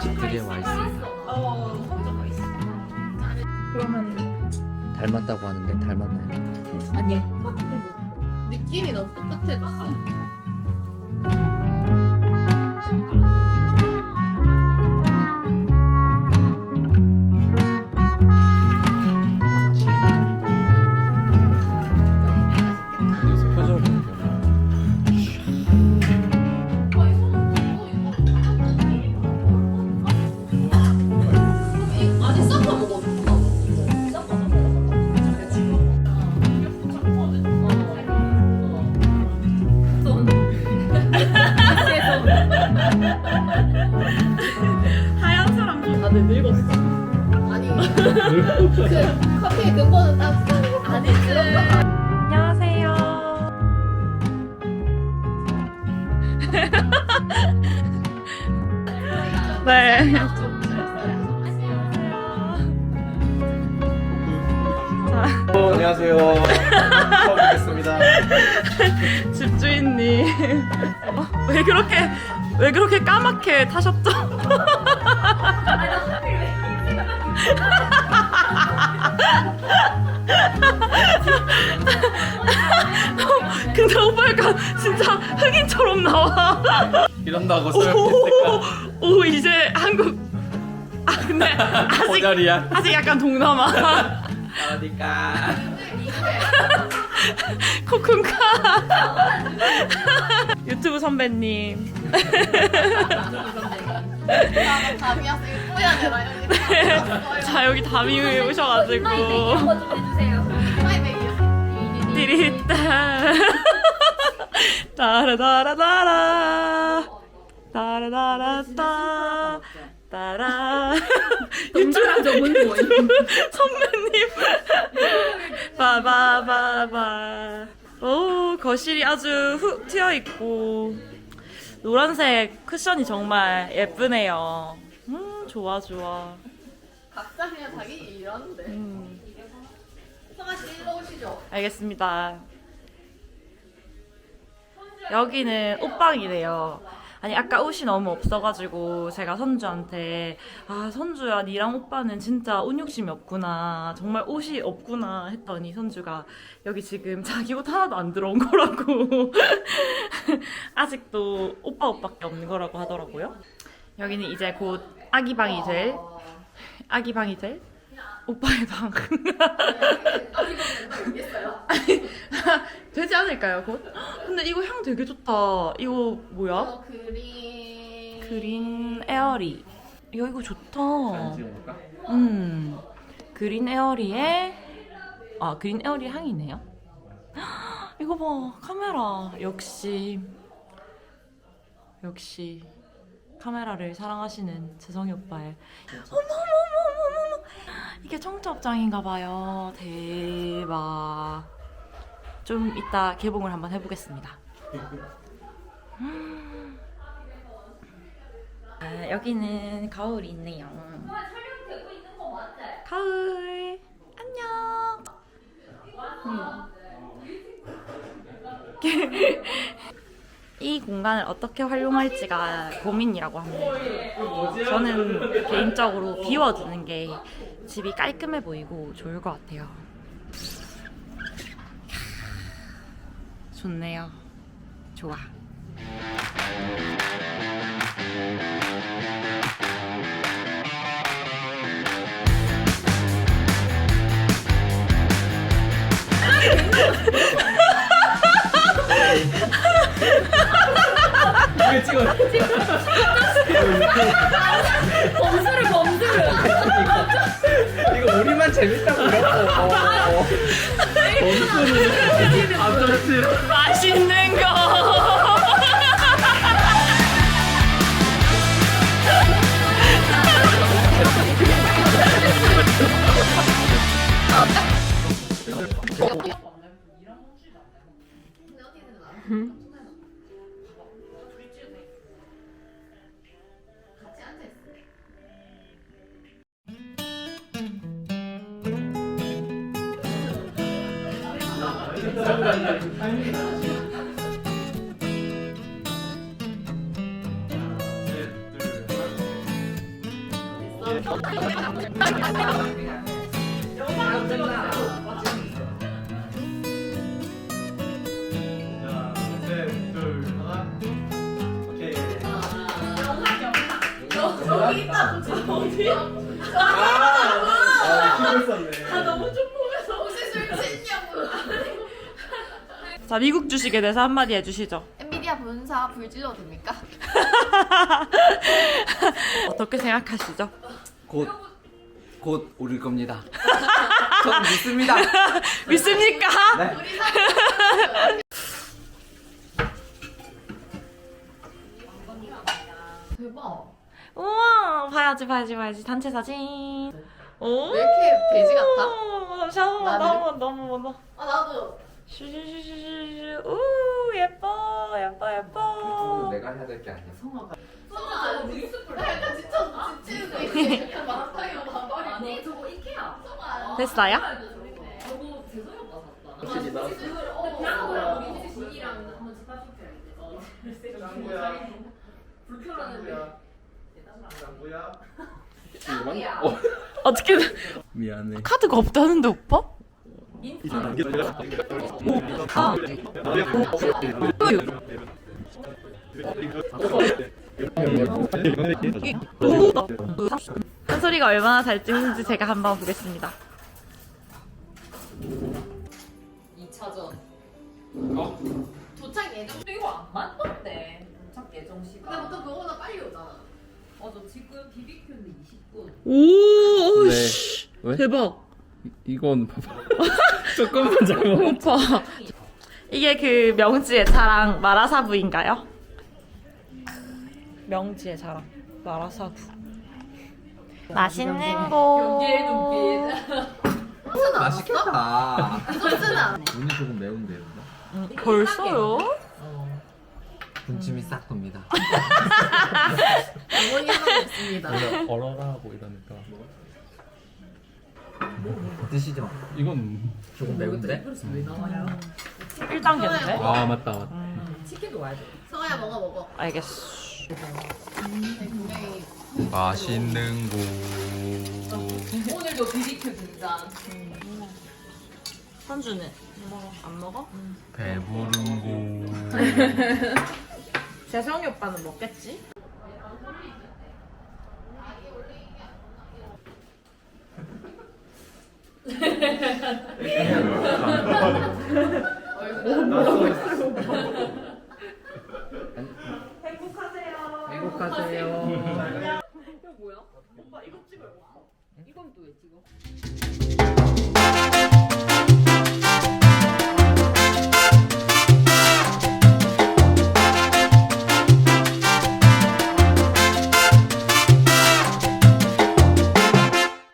집들이에 와 있습니다. 그러면 닮았다고 하는데 닮았나요? 아니 느낌이 너무 똑같아 그 커피 근본은 딱 아니지. 안녕하세요. 네. 어, 안녕하세요. 처음 뵙겠습니다. 집주인님. 어, 왜 그렇게 왜 그렇게 까맣게 타셨죠? 진짜 흑인처럼 나와. 이런다고 오, 소용있을까? 오 이제 한국. 아 근데 아직 모자리야. 아직 약간 동남아. 어디까? 코쿤카. 유튜브 선배님. 감이 왔어. 이거 뿌야 되나 여기. 자 여기 담이 오셔가지고 파이백이요. 띠리따 따라따라따라. 따라따라따. 따라. 유튜브 선배님. 바바바바. 오 거실이 아주 훅 트여 있고. 노란색 쿠션이 정말 예쁘네요. 음 좋아 좋아. 각자 그냥 자기 일하는데. 음. 성아 씨 일로 오시죠. 알겠습니다. 여기는 옷방이래요. 아니 아까 옷이 너무 없어가지고 제가 선주한테 아 선주야 니랑 오빠는 진짜 옷 욕심이 없구나 정말 옷이 없구나 했더니 선주가 여기 지금 자기 옷 하나도 안 들어온 거라고 아직도 오빠 옷밖에 없는 거라고 하더라고요. 여기는 이제 곧 아기 방이 될 아기 방이 될 오빠의 방. 되지 않을까요, 곧? 근데 이거 향 되게 좋다. 이거 뭐야? 어, 그린. 그린 에어리. 이거 이거 좋다. 찍어볼까? 음. 그린 에어리의 아, 그린 에어리 향이네요. 이거 봐. 카메라. 역시 역시 카메라를 사랑하시는 재성이 오빠의 어머머머머머머 이게 청첩장인가 봐요. 대박. 좀 이따 개봉을 한번 해보겠습니다. 아, 여기는 가을이 있네요. 가을 안녕. 음. 이 공간을 어떻게 활용할지가 고민이라고 합니다. 저는 개인적으로 비워두는 게 집이 깔끔해 보이고 좋을 것 같아요. 좋네요. 좋아. 찍어. 범수를 범수를. 이거 우리만 재밌다고. 범수는 아저씨. 맛있는 거. 여기 있다. 어디야? 아, 힘을 썼네. 너무 좀보면서 혹시 술 취했냐고. 자 미국 주식에 대해서 한마디 해주시죠. 엔비디아 본사 불질러 됩니까? 어떻게 생각하시죠? 곧, 곧 오를 겁니다. 전 믿습니다. 믿습니까? 네. 우리 사람 대박. 우와 봐야지 봐야지 봐야지 단체 사진. 오. 왜 이렇게 돼지 같아? 나는? 너무 너무 너무. 아 나도. 슈슈슈슈슈. 우 예뻐 예뻐 예뻐. 내가 해야 될 게 아니야. 성아 나 약간 지쳐 지치는 거. 약간 마라탕이랑 반발이. 아니 저거 이케아. 성아. 됐어요? 저거 재석이 오빠 샀다. 혹시 나 어, 그냥 우리 진이랑 한번 집합 시켜야겠다. 불편하는데. 뭐야? 짱구야. 어떻게 미안해. 카드가 없다는데 오빠? 아. 한소리가 얼마나 잘 찍는지 제가 한번 보겠습니다. 2차전. 도착 예정. 이거 안 맞던데. 도착 예정 근데 시간. 보통 그거보다 빨리 오잖아. 어, 저 지금 BBQ인데 20분. 오, 네. 씨, 왜? 대박. 이건 봐봐. 조금만 잘못. 오빠. 이게 그 명지의 자랑 마라사부인가요? 명지의 자랑 마라사부. 맛있는 곳. 맛있겠다. 그. 눈이 조금 매운데요. 음, 벌써요? 군침이 싹 돕니다. 어머니 하나 없습니다. 얼어라 하고 이러니까. 드시지 마. 이건 조금 매운데? 왜 나와요? 1단계인데? 아 맞다 맞다. 치킨도 와야 돼. 성아야 먹어 먹어. 알겠어. 맛있는 곳. 오늘도 BBQ 등장. 선주는? 안 먹어? 배부른 곳. 재성이 오빠는 먹겠지? 행복하세요. 이거 뭐야? 오빠 이거 찍어요. 이건 또 왜 찍어?